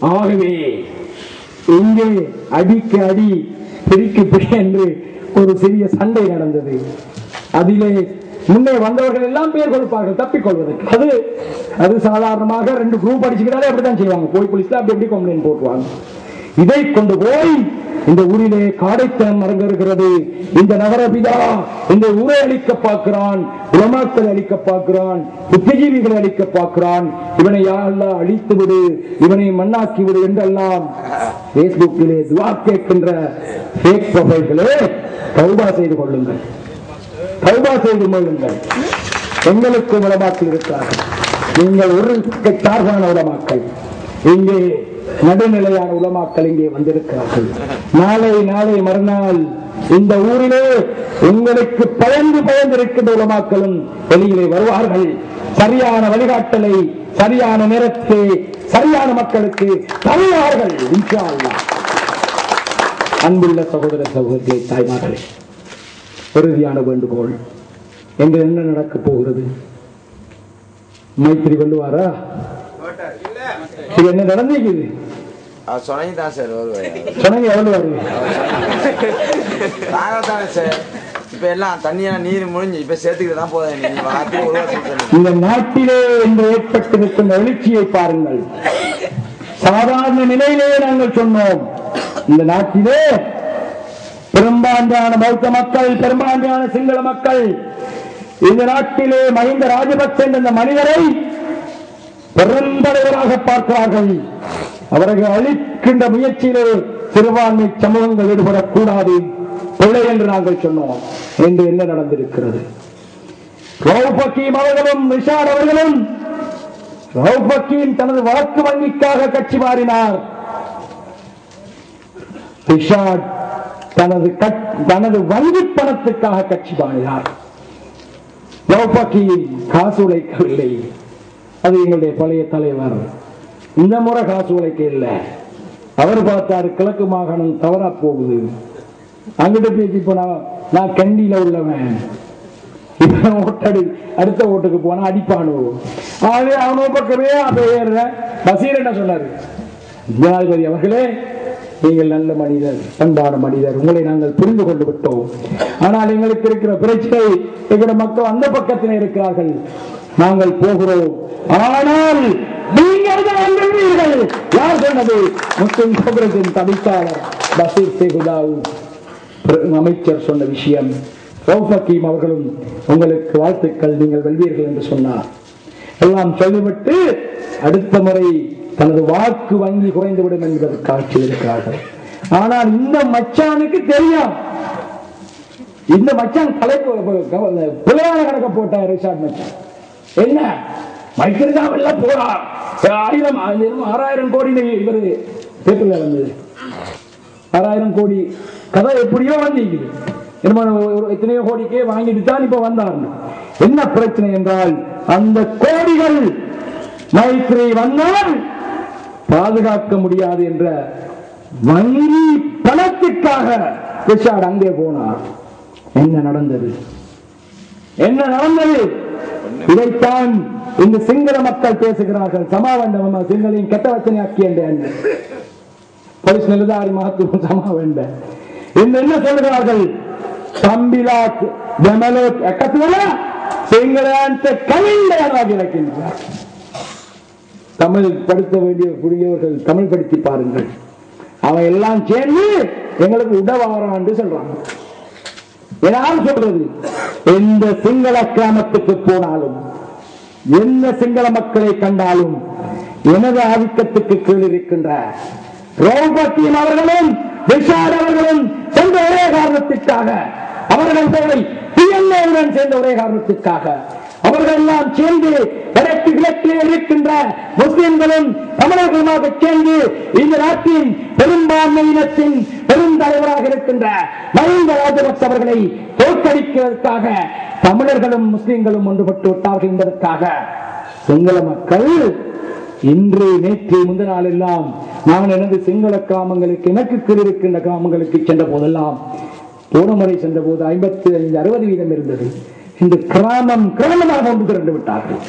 ஆகவே இங்கே அடிக்கு அடி பிரிக்கு பிடி என்று ஒரு சிறிய சண்டை நடந்தது. அதிலே முன்னே வந்தவர்கள் எல்லாம் பேர் கொடுப்பார்கள் தப்பிக்கொள்வதற்கு அது அது சாதாரணமாக ரெண்டு குரூப் அடிச்சுக்கிட்டாலே அப்படித்தான் செய்வாங்க. போய் போலீஸ்ல அப்படி எப்படி கம்ப்ளைண்ட் போட்டுவாங்க இதை கொண்டு போய் இந்த ஊரிலே காடைத்தனம் அரங்கேறுகிறது இந்த நகரபிதா இந்த ஊரை அழிக்க பார்க்கிறான் பிரமாக்கள் அழிக்க பார்க்கிறான் புத்திஜீவிகளை அழிக்க பார்க்கிறான். இவனை யாரெல்லாம் அழித்து விடு இவனை மண்ணாக்கி விடு என்றெல்லாம் பேஸ்புக்கிலே துவா கேட்கின்ற ஃபேக் ப்ரொஃபைல்களே தௌபா செய்து கொள்ளுங்கள். தௌபா செய்து கொள்ளுங்கள். எங்களுக்கு உலமாக்கள் இருக்கிறார்கள் நீங்கள் ஒரு சார்பான உலமாக்கள். இங்கே நடுநிலையான உலமாக்கள் இங்கே வந்திருக்கிறார்கள். நாளை நாளை மறுநாள் இந்த ஊரிலே உங்களுக்கு பயந்து பயந்திருக்கின்ற உலமாக்களும் வெளியிலே வருவார்கள். சரியான வழிகாட்டலை சரியான நேரத்தை சரியான மக்களுக்கு தருவார்கள் அன்புள்ள சகோதர சகோதரிகளை தாய்மார்களே இறுதியான வேண்டுகோள். எங்க என்ன நடக்க போகிறது? மைத்திரி வெல்லுவாரா? இது என்ன நடந்திருக்குது சொன்னீங்க தான் சார் வருவார். சொன்னீங்க எவ்வளவு வருது? நாங்க தானே சார். இப்ப எல்லாம் தண்ணியெல்லாம் நீர் முடிஞ்சு இப்ப சேர்த்துக்கிட்டு தான் போதும் இந்த நாட்டிலே இன்று ஏற்பட்டிருக்கின்ற எழுச்சியை பாருங்கள். சாதாரண நிலையிலே நாங்கள் சொன்னோம். இந்த நாட்டிலே பெரும்பான்மையான பௌத்த மக்கள் பெரும்பான்மையான சிங்கள மக்கள் இந்த நாட்டிலே மஹிந்த ராஜபக்ச என்ற இந்த மனிதரை பெருந்தலைவராக பார்க்கிறார்கள். அவர்கள் அழிக்கின்ற முயற்சியிலே சிறுபான்மை சமூகங்கள் ஈடுபடக்கூடாது பிள்ளை என்று நாங்கள் சொன்னோம். என்று என்ன நடந்திருக்கிறது? ரவுப் அவர்களும் நிஷார் அவர்களும் ரவுப் தனது வழக்கு வங்கிக்காக கட்சி மாறினார். ரிஷாட் தனது கட்- தனது வங்கி பணத்துக்காக கட்சி மாறினார். ரவுப் காசு உழைக்கவில்லை அது எங்களுடைய பழைய தலைவர். இந்த முறை காசு உழைக்க இல்லை. அவர் பார்த்தாரு கிழக்கு மாகாணம் தவறா போகுது. அங்கிட்ட பேசி போனா நான் கண்டியில உள்ளவன். இவன் ஓட்டடி அடுத்த ஓட்டுக்கு போனா அடிப்பானோ? ஆகவே அவனோ பக்கமே அதை ஏறுற பசீர் என்ன சொன்னாரு? ஜனாதிபதி அவர்களே நீங்கள் நல்ல மனிதர் பண்பான மனிதர். உங்களை நாங்கள் புரிந்து கொண்டு விட்டோம். ஆனால் எங்களுக்கு இருக்கிற பிரச்சனை எங்களோட மக்கள் அந்த பக்கத்தில் இருக்கிறார்கள். நாங்கள் போகிறோம். ஆனால் நீங்கள் வந்துள்ளீர்கள் யார் சொன்னது? முஸ்லிம் காங்கிரசின் தவிசாளர் பசீர் சேகுதாவு. அமைச்சர் சொன்ன விஷயம். ரவுஃபக்கீம் அவர்களும் உங்களுக்கு வாழ்த்துக்கள் நீங்கள் வெல்வீர்கள் என்று சொன்னார். எல்லாம் சொல்லிவிட்டு அடுத்த முறை தனது வாக்கு வங்கி குறைந்துவிடும் என்பது காட்சி இருக்கிறார்கள். ஆனால் இந்த மச்சானுக்கு தெரியும். இந்த மச்சான் தலை பிள்ளையான கணக்க போட்டார் ரிஷாட் மச்சான். என்ன? மைத்திரிதாவில் வெளில போறார் ஆயிரம் ஆயிரம், ஆறாயிரம் கோடி இவர் பேப்பர்ல வந்தது ஆறாயிரம் கோடி. கதை எப்படியோ வந்திருக்குது. ஒரு எத்தனையோ கோடிக்கே வாங்கிட்டு தான் இப்ப வந்தார் என்ன பிரச்சனை என்றால் அந்த கோடிகள் மைத்ரி வந்தால் பாதுகாக்க முடியாது என்ற வங்கி பணத்திற்காக ரிஷாட் அங்கே போனார். என்ன நடந்தது? என்ன நடந்தது? இதைத்தான் இந்த சிங்கள மக்கள் பேசுகிறார்கள். சமாவண்டம் சிங்களையும் கெட்ட வச்சனை என்றேன் நிலதாரி மகத்துவம் சமா என்ன சொல்கிறார்கள்? தம்பிலாத் ஜமலோத் எக்கத்துவல சிங்களான்ட்டு கவிழ்ந்தவராக இருக்கின்றார் தமிழ் படுத்த வேண்டிய கூடியவர்கள் தமிழ் படித்து பாருங்கள். அவன் எல்லாம் சேர்ந்து எங்களுக்கு உதவாரான்னு சொல்றாங்க. யார் சொல்றது? எந்த சிங்கள கிராமத்துக்கு போனாலும் எந்த சிங்கள மக்களை கண்டாலும் எனது ஆதிக்கத்துக்கு கீழ் இருக்கின்ற ரோபத்தியம் அவர்களும் விஷாட் அவர்களும் சென்ற ஒரே காரணத்திற்காக அவர்கள் போய் பிஎல்ஏவுடன் சேர்ந்த ஒரே காரணத்திற்காக அவர்கள் எல்லாம் சேர்ந்து வடக்கு கிழக்கில் இருக்கின்ற முஸ்லிம்களும் தமிழர்களுமாக சேர்ந்து இந்த நாட்டின் பெரும்பான்மையினத்தின் பெருந்தலைவராக இருக்கின்ற மஹிந்த ராஜபக்ச அவர்களை தோற்கடிக்கிறதற்காக தமிழர்களும் முஸ்லிம்களும் ஒன்றுபட்டு விட்டார்கள் என்பதற்காக சிங்கள மக்கள் இன்று நேற்று முந்த நாள் எல்லாம் நான் எனது சிங்கள கிராமங்களுக்கு எனக்கு கீழ் இருக்கின்ற கிராமங்களுக்கு சென்ற போதெல்லாம் போன முறை சென்ற போது ஐம்பத்தி ஐந்து அறுபது வீதம் இருந்தது. இந்த கிராமம் கிராமமாக கொண்டு திரண்டு விட்டார்கள்.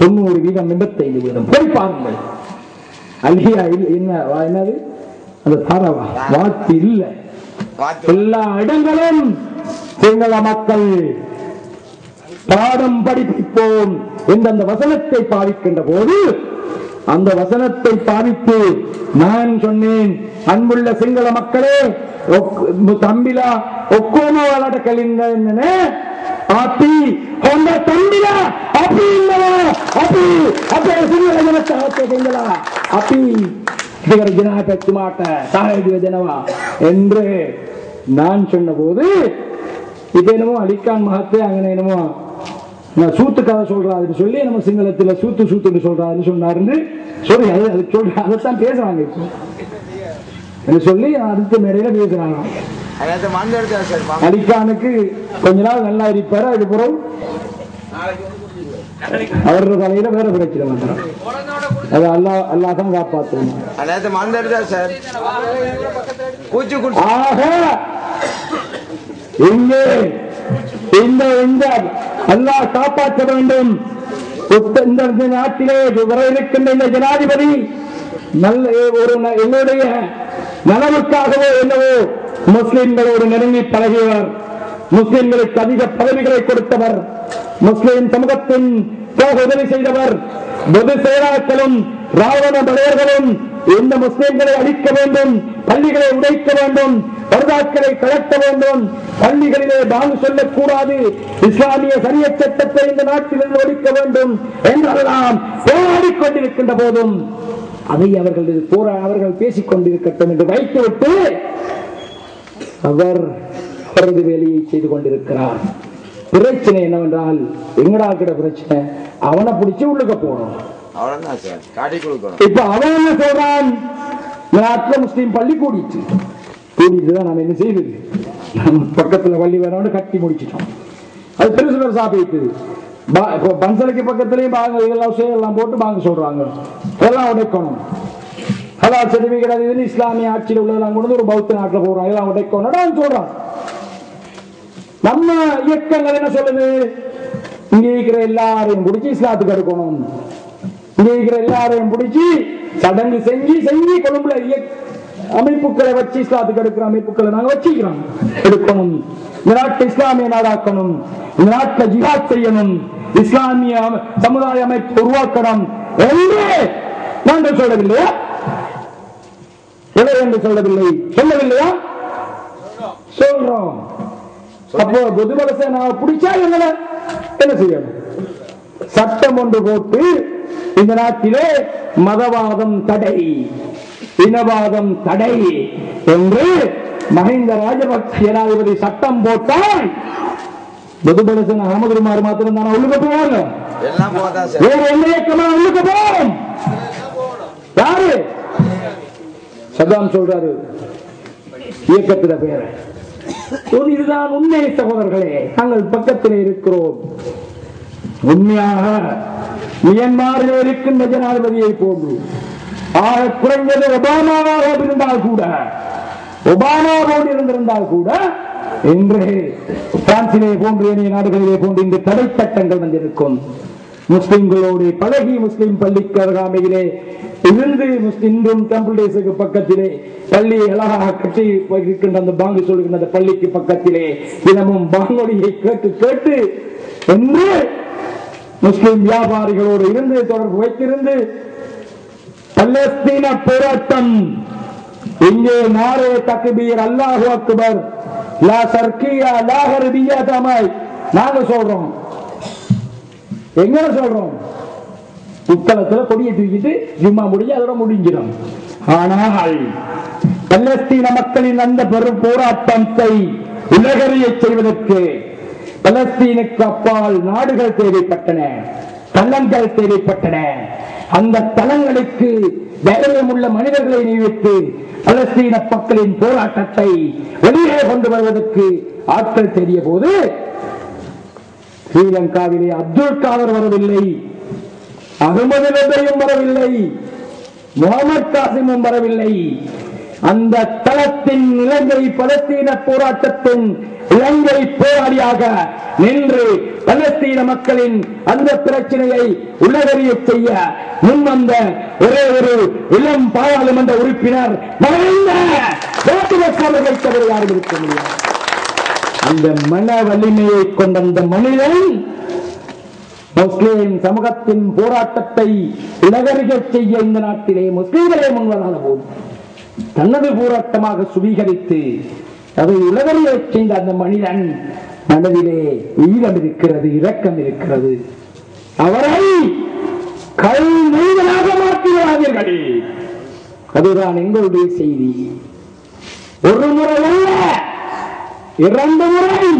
தொண்ணூறு வீதம் எண்பத்தைந்து வீதம். போய் பாருங்கள் அல்ஹியா என்ன என்னது? அந்த தரவா. வாக்கு இல்லை. எல்லா இடங்களும் சிங்கள மக்கள் பாடம் படிப்பிப்போம் எந்தெந்த வசனத்தை பாதிக்கின்ற போது அந்த வசனத்தை பாதித்து நான் சொன்னேன் அன்புள்ள சிங்கள மக்களே தம்பிலா ஒக்கோமோ வளட கலிங்கன்னு ಕಲಿಂದ ಅಪಿ ಹೊಂದ ತಂಬಿಲ ಅಪಿ ಇಲ್ಲವ ಅಪಿ ಅಪಿ ಸಿಂಗಲ ಜನತ್ತ ಹತ್ತೆ ಸಿಂಗಲ ಅಪಿ சிகர ஜனா பெற்று மாட்ட சாகிய ஜனவா என்று நான் சொன்னபோது இது என்னமோ அலிகான் மகத்தே அங்கே என்னமோ நான் சூத்து கதை சொல்றாருன்னு சொல்லி நம்ம சிங்களத்துல சூத்து சூத்துன்னு சொல்றாருன்னு சொன்னாருன்னு சொல்லி அது அது சொல்ற அதைத்தான் பேசுறாங்க இப்போ என்று சொல்லி அடுத்த மேடையில பேசுறாங்க அலிகானுக்கு கொஞ்ச நாள் நல்லா இருப்பாரு அதுக்கப்புறம் அவரோட தலையில வேற பிரச்சனை வந்துடும். அது அல்லா அல்லா தான் காப்பாற்றணும் நேற்று மருந்து எடுத்தா சார். பூச்சி ஆக இங்கே இந்த இந்த அல்லாஹ் காப்பாற்ற வேண்டும். இந்த நாட்டிலே வர இருக்கின்ற இந்த ஜனாதிபதி நல்ல ஒரு என்னுடைய நலவுக்காகவோ என்னவோ முஸ்லிம்களோடு நெருங்கி பழகியவர் முஸ்லிம்களுக்கு அதிக பதவிகளை கொடுத்தவர் முஸ்லிம் சமூகத்தின் போக உதவி செய்தவர் பொது செயலாக்களும் ராவண படையர்களும் இந்த முஸ்லிம்களை அழிக்க வேண்டும் பள்ளிகளை உடைக்க வேண்டும் பர்தாக்களை கலட்ட வேண்டும். பள்ளிகளிலே பாங்கு சொல்லக்கூடாது. இஸ்லாமிய சரிய சட்டத்தை இந்த நாட்டிலிருந்து ஒழிக்க வேண்டும் என்றெல்லாம் போராடிக் கொண்டிருக்கின்ற போதும் அதை அவர்கள் போரா அவர்கள் பேசிக் கொண்டிருக்கட்டும் என்று வைத்துவிட்டு அவர் அவரது வேலையை செய்து கொண்டிருக்கிறார். பிரச்சனை என்னவென்றால் எங்கடா கிட பிரச்சனை? அவனை பிடிச்சு உள்ளுக்க போகணும். காட்டி இப்ப அவன் சொல்றான்? நாட்டுல முஸ்லீம் பள்ளி கூடிச்சு கூடிட்டுதான் நாம என்ன நம்ம பக்கத்துல பள்ளி வேணும்னு கட்டி முடிச்சிட்டோம். அது பெருசு பெருசா போயிட்டு பன்சலைக்கு பக்கத்துலயும் பாங்க இதெல்லாம் எல்லாம் போட்டு பாங்க சொல்றாங்க. இதெல்லாம் உடைக்கணும். ஹலால் சர்டிபிகேட் அது இதுன்னு இஸ்லாமிய ஆட்சியில் உள்ளதெல்லாம் கொண்டு வந்து ஒரு பௌத்த நாட்டில் போடுறோம் இதெல்லாம் உடைக்கணும் சொல்றான். நம்ம இயக்கங்கள் என்ன சொல்லுது? இங்க இருக்கிற எல்லாரையும் பிடிச்சி இஸ்லாத்துக்கு எடுக்கணும். இங்க இருக்கிற எல்லாரையும் பிடிச்சி சடங்கு செஞ்சு செஞ்சு கொழும்புல இயக்க- அமைப்புகளை வச்சு இஸ்லாத்துக்கு எடுக்கிற அமைப்புகளை நாங்க வச்சுக்கிறோம். எடுக்கணும். இந்த நாட்டை இஸ்லாமிய நாடாக்கணும். இந்த நாட்டை ஜிஹாத் செய்யணும். இஸ்லாமிய சமுதாய அமைப்பு உருவாக்கணும். என்று நாங்கள் சொல்லவில்லையா எதை என்று சொல்லவில்லை. சொல்லவில்லையா? சொல்றோம். அப்போ பொதுவலசை நான் பிடிச்சா என்ன? என்ன செய்யணும்? சட்டம் ஒன்று போட்டு இந்த நாட்டிலே மதவாதம் தடை இனவாதம் தடை என்று மஹிந்த ராஜபக்ச ஜனாதிபதி சட்டம் போட்டால் பொதுபலசன் அகமதுமார் மாத்திரம் தானே உள்ளுக்க போவாங்க வேற எந்த இயக்கமா உள்ளுக்க போவோம் யாரு? சதாம் சொல்றாரு. இயக்கத்தில பெயர் இதுதான் உண்மை சகோதரர்களே. நாங்கள் பக்கத்தில் இருக்கிறோம். உண்மையாக மியன்மாரில் இருக்கின்ற ஜனாதிபதியை போன்று ஆக குறைந்தது ஒபாமாவாக இருந்தால் கூட ஒபாமாவோடு இருந்திருந்தால் கூட இன்று பிரான்சிலே போன்று ஏனைய நாடுகளிலே போன்று இன்று தடை சட்டங்கள் வந்திருக்கும். முஸ்லிம்களோடு பழகி முஸ்லிம் பள்ளிக்கு அருகாமையிலே இருந்து இன்றும் டெம்பிள் டேஸுக்கு பக்கத்திலே பள்ளியை அழகாக கட்டி இருக்கின்ற அந்த பாங்கு சொல்கின்ற அந்த பள்ளிக்கு பக்கத்திலே தினமும் பாங்கொலியை கேட்டு கேட்டு என்று முஸ்லிம் வியாபாரிகளோடு இருந்து தொடர்பு வைத்திருந்து பலஸ்தீன போராட்டம் இங்கே நாரே தக்பீர் அல்லாஹு அக்பர் லா சர்க்கியா லா ஹர்பியா தமாய். நாங்க சொல்றோம். எங்க சொல்றோம். உத்தளத்துல கொடியை தூக்கிட்டு ஜும்மா முடிஞ்சு அதோட முடிஞ்சிடும். ஆனால் பலஸ்தீன மக்களின் அந்த பெரும் போராட்டத்தை உலகறிய செய்வதற்கு பலஸ்தீனுக்கு அப்பால் நாடுகள் தேவைப்பட்டன தளங்கள் தேவைப்பட்டன. அந்த தளங்களுக்கு தைரியம் உள்ள மனிதர்களை நியமித்து பலஸ்தீன மக்களின் போராட்டத்தை வெளியே கொண்டு வருவதற்கு ஆட்கள் தெரிய போது ஸ்ரீலங்காவிலே அப்துல் காதர் வரவில்லை. அகமது நபையும் வரவில்லை. முகமது காசிமும் வரவில்லை. அந்த தளத்தின் இலங்கை பலஸ்தீன போராட்டத்தின் இலங்கை போராளியாக நின்று பலஸ்தீன மக்களின் அந்த பிரச்சனையை உலகறிய செய்ய முன்வந்த ஒரே ஒரு இளம் பாராளுமன்ற உறுப்பினர் மறைந்த அவர்கள் தவிர யாரும் இருக்க முடியாது. அந்த மன வலிமையை கொண்ட அந்த மனிதன் முஸ்லிம் சமூகத்தின் போராட்டத்தை உலகறியச் செய்ய இந்த நாட்டிலே முஸ்லிம்களே முன்வரான போது தனது போராட்டமாக சுவீகரித்து அதை உலகறியச் செய்த அந்த மனிதன் மனதிலே ஈரம் இருக்கிறது இரக்கம் இருக்கிறது. அவரை கல் மனிதனாக மாற்றிவிடாதீர்கள். அதுதான் எங்களுடைய செய்தி. ஒரு முறை அல்ல இரண்டு முறை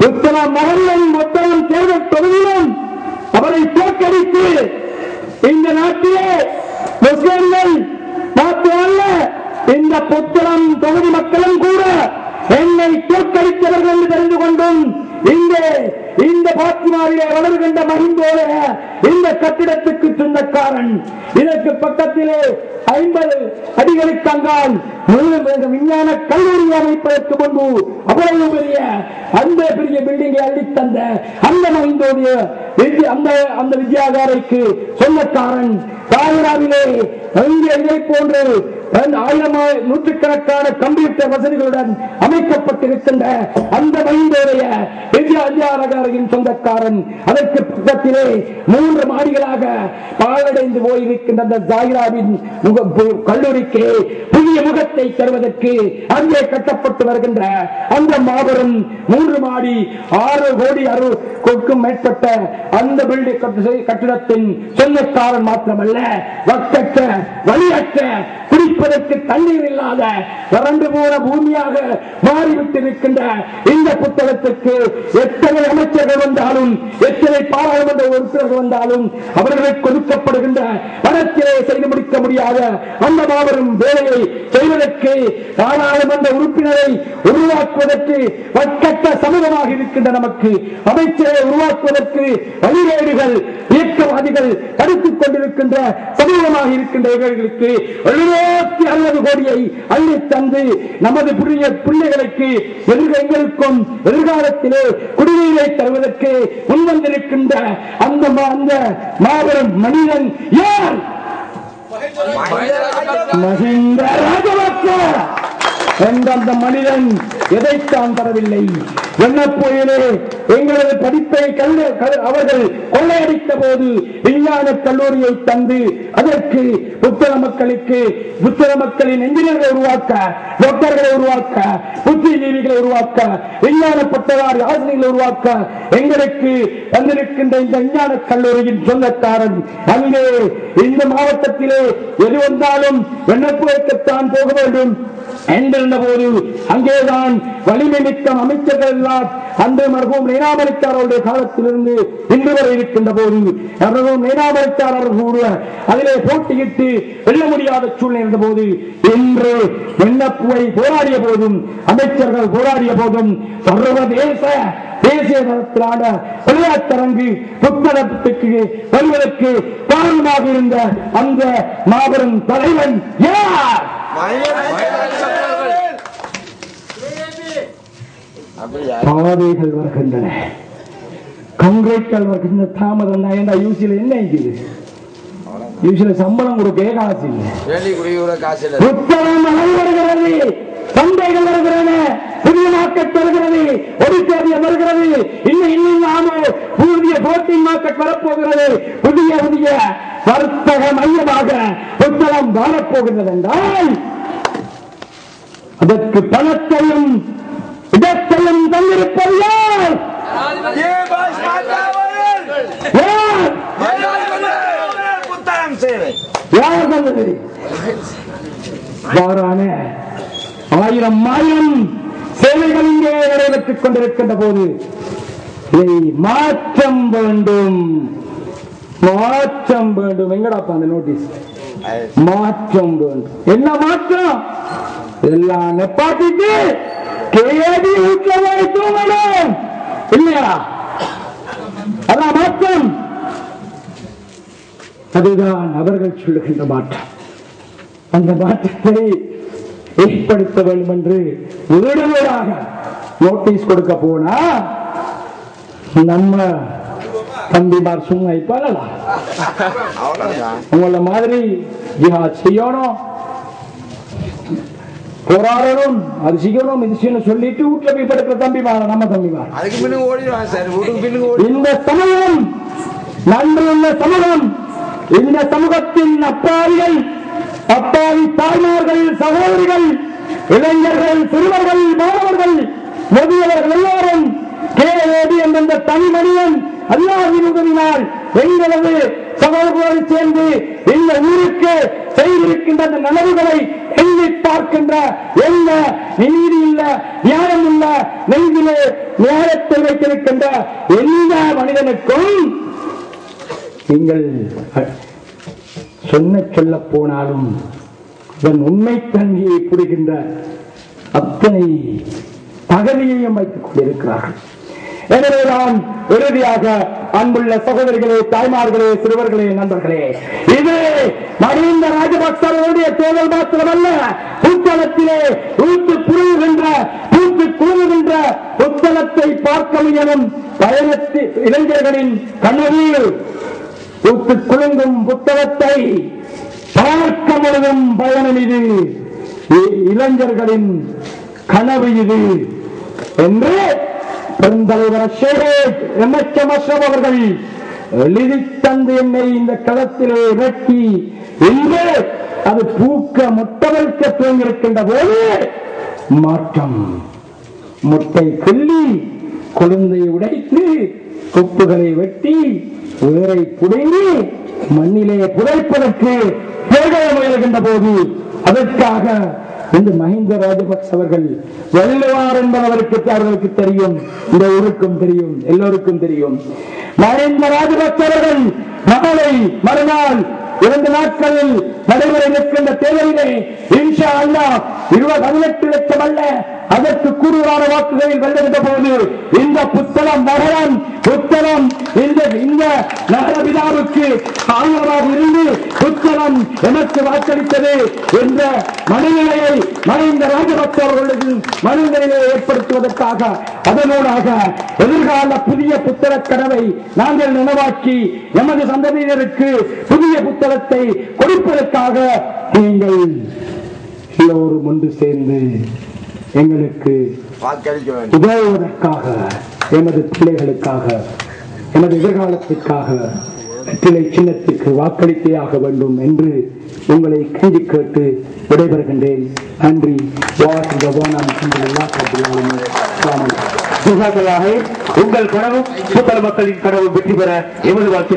புத்தன மகளின் மொத்தம் தேர்தல் தொகுதியிலும் அவரை தோற்கடித்து இந்த நாட்டிலே முஸ்லிம்கள் மாத்திரமல்ல இந்த புத்தளம் தொகுதி மக்களும் கூட என்னை தோற்கடித்தவர்கள் என்று தெரிந்து கொண்டும் இங்கே இந்த பாத்திமாவிலே வளர்கின்ற மகிந்தோட இந்த கட்டிடத்துக்கு சொந்தக்காரன். இதற்கு பக்கத்திலே ஐம்பது அடிகளுக்கு அங்கால் முழு விஞ்ஞான கல்லூரி அமைப்பதற்கு முன்பு அவ்வளவு பெரிய அந்த பெரிய பில்டிங்கை அள்ளித்தந்த அந்த மகிந்தோடைய அந்த அந்த வித்யாகாரைக்கு சொந்தக்காரன் காயராவிலே இங்கே இதை போன்று இரண்டு ஆயிரம் நூற்றுக்கணக்கான கம்ப்யூட்டர் வசதிகளுடன் அமைக்கப்பட்டிருக்கின்ற அந்த மகிந்தோடைய வித்யாகாரையின் சொந்தக்காரன். அதற்கு பக்கத்திலே மூன்று மாடிகளாக பாழடைந்து போயிருக்கின்ற அந்த ஜாகிராவின் கல்லூரிக்கு புதிய முகத்தை தருவதற்கு அங்கே கட்டப்பட்டு வருகின்ற அந்த மாபெரும் மூன்று மாடி ஆறு கோடி அறு மேற்பட்ட அந்த பில்டிங் கட்டிடத்தின் சொந்தக்காரன் மாத்திரமல்ல வக்கற்ற வழியற்ற குடிப்பதற்கு தண்ணீர் இல்லாத வறண்டு போன பூமியாக மாறிவிட்டிருக்கின்ற இந்த புத்தகத்துக்கு எத்தனை அமைச்சர்கள் வந்தாலும் எத்தனை பாராளுமன்ற உறுப்பினர்கள் வந்தாலும் அவர்களுக்கு ஒதுக்கப்படுகின்ற பணத்திலே செய்து முடிக்க முடியாத அந்த மாபெரும் வேலையை செய்வதற்கு பாராளுமன்ற உறுப்பினரை உருவாக்குவதற்கு வட்கட்ட சமூகமாக இருக்கின்ற நமக்கு அமைச்சரை உருவாக்குவதற்கு வழிகேடுகள் இயக்கவாதிகள் தடுத்துக் கொண்டிருக்கின்ற சமூகமாக இருக்கின்ற இவர்களுக்கு எழுநூத்தி அறுபது கோடியை அள்ளி தந்து நமது புதிய பிள்ளைகளுக்கு எங்களுக்கும் எதிர்காலத்திலே குடிநீரை தருவதற்கு முன்வந்திருக்கின்ற அந்த அந்த மாபெரும் மனிதன் யார்? மஹிந்த ராஜபக்ச! என்ற அந்த மனிதன் எதைத்தான் தரவில்லை? வெண்ணப்போயிலே எங்களது படிப்பை அவர்கள் கொள்ளையடித்த போது விஞ்ஞான கல்லூரியை தந்து அதற்கு புத்தக மக்களுக்கு புத்தக மக்களின் என்ஜினியர்களை உருவாக்க டாக்டர்களை உருவாக்க புத்திஜீவிகளை உருவாக்க விஞ்ஞான பட்டதாரி ஆசிரியர்களை உருவாக்க எங்களுக்கு வந்திருக்கின்ற இந்த விஞ்ஞான கல்லூரியின் சொந்தக்காரன் அங்கே இந்த மாவட்டத்திலே எது வந்தாலும் விண்ணப்பு போக வேண்டும்? என்றிருந்த போது அங்கேதான் வலிமை மிக்க அமைச்சர்கள் எல்லாம் அந்த மருகும் நேராமரித்தார் அவருடைய காலத்திலிருந்து இன்று வரை இருக்கின்ற போது மருகும் நேராமரித்தார் அவர்கள் கூட அதிலே போட்டியிட்டு வெல்ல முடியாத சூழ்நிலை இருந்த போது இன்று விண்ணப்புவை போராடிய போதும் அமைச்சர்கள் போராடிய போதும் சர்வதேச தேசிய தரத்திலான விளையாட்டரங்கு புத்தகத்துக்கு வருவதற்கு காரணமாக இருந்த அந்த மாபெரும் தலைவன் யார்? பாதைகள் வருகின்றன. காங்கிரீட்கள் வருகின்ற தாமதம் ஏண்டா யூசியில என்ன இருக்குது? யூசியில சம்பளம் கொடுக்க காசு இல்லை. காசு இல்ல. வருகிறது. சந்தைகள் வருகிறன புதிய மார்க்கெட் வருகிறது. ஒடிட்டோரியம் வருகிறது. இன்னும் இன்னும் நாம புதிய போட்டிங் மார்க்கெட் வரப்போகிறது. புதிய புதிய வர்த்தக மையமாக புத்தகம் வரப்போகிறது என்றால் அதற்கு பணத்தையும் இடத்தையும் தந்திருப்பது யார்? யார்? தந்தது? ஆயிரம் ஆயிரம் சேவைகள் இங்கே நடைபெற்றுக் கொண்டிருக்கின்ற போது இதை மாற்றம் வேண்டும். மாற்றம் வேண்டும். எங்கடாப்பா அந்த நோட்டீஸ் மாற்றம் வேண்டும். என்ன மாற்றம்? எல்லாம் நெப்பாட்டிட்டு வீட்டுல போய் தூங்கணும் இல்லையா? அதான் மாற்றம். அதுதான் அவர்கள் சொல்லுகின்ற மாற்றம். அந்த மாற்றத்தை ஏற்படுத்த வேண்டும் என்று வீடு வீடாக நோட்டீஸ் கொடுக்க போனா நம்ம தம்பிமார் சும்மா அவ்வளவுதான். உங்கள மாதிரி செய்யணும். போராடணும் அது செய்யணும் இது செய்யணும் சொல்லிட்டு வீட்டுல போய் படுக்கிற தம்பிமார நம்ம தம்பிமார்? அதுக்கு பின்னுக்கு சார். வீட்டுக்கு பின்னுக்கு ஓடி இந்த சமூகம் நன்றியுள்ள சமூகம் இந்த சமூகத்தின் அப்பாவிகள் அப்பாவி தாய்மார்கள் சகோதரிகள் இளைஞர்கள் சிறுவர்கள் மாணவர்கள் முதியவர்கள் எல்லாரும் கேஏடி என்ற இந்த தனி மனிதன் அல்லாவின் உதவினால் எங்களது சகோதரர்களோடு சேர்ந்து இந்த ஊருக்கு செய்திருக்கின்ற அந்த நனவுகளை எண்ணி பார்க்கின்ற எல்ல நீதி இல்ல நியாயம் இல்ல நெஞ்சிலே நியாயத்தை வைத்திருக்கின்ற எந்த மனிதனுக்கும் நீங்கள் சொன்ன சொல்ல போனாலும் இதன் உண்மை தன்மையை புரிகின்ற அத்தனை தகுதியையும் வைத்துக் கொண்டிருக்கிறார்கள். எனவேதான் இறுதியாக அன்புள்ள சகோதரிகளே தாய்மார்களே சிறுவர்களே நண்பர்களே இது மஹிந்த ராஜபக்சருடைய தேர்தல் மாத்திரமல்ல புத்தளத்திலே ஊத்து புரிகின்ற பூத்து குழுவுகின்ற புத்தளத்தை பார்க்க முயலும் பயணத்து இளைஞர்களின் கனவு. பூத்து குழுங்கும் புத்தகத்தை பார்க்க முழுதும் பயணம் இது. இளைஞர்களின் கனவு இது. என்று பெருந்தலைவர் ஷேக் எம்எச்எம் அஷ்ரப் அவர்கள் எழுதி தந்து என்னை இந்த களத்திலே இறக்கி இன்று அது பூக்க முட்டவழ்க்க துவங்கியிருக்கின்ற போது மாற்றம். முட்டை கிள்ளி கொழுந்தை உடைத்து கொப்புகளை வெட்டி வேரை புடைந்து மண்ணிலே புதைப்பதற்கு முயல்கின்ற போது அதற்காக இந்த மஹிந்த ராஜபக்ச அவர்கள் வெல்லுவார் என்பவருக்கு அவருக்கு அவர்களுக்கு தெரியும். இந்த ஊருக்கும் தெரியும் எல்லோருக்கும் தெரியும். மஹிந்த ராஜபக்ச அவர்கள் நாளை மறுநாள் இரண்டு நாட்களில் நடைபெற இருக்கின்ற தேர்தலிலே இன்ஷா அல்லா இருபது பதினெட்டு லட்சம் அல்ல அதற்கு கூடுதலான வாக்குகளில் வெல்லுகின்ற போது இந்த புத்தளம் நகரம் புத்தளம் இந்த இந்த நகரவிழாவுக்கு ஆதரவாக இருந்து புத்தளம் எனக்கு வாக்களித்தது என்ற மனநிலையை மறைந்த ராஜபக்ச அவர்களது மனநிலையை ஏற்படுத்துவதற்காக அதனூடாக எதிர்கால புதிய புத்தக கனவை நாங்கள் நினைவாக்கி எமது சந்ததியினருக்கு புதிய புத்தகத்தை கொடுப்பதற்காக நீங்கள் எல்லோரும் ஒன்று சேர்ந்து எங்களுக்கு உதவுவதற்காக எமது பிள்ளைகளுக்காக எமது எதிர்காலத்திற்காக வெற்றிலை சின்னத்திற்கு வாக்களித்தே வேண்டும் என்று உங்களை கேள்வி கேட்டு விடைபெறுகின்றேன். நன்றி. உங்கள் கனவும் சூப்பர் மக்களின் கனவும் வெற்றி பெற எமது வாழ்க்கை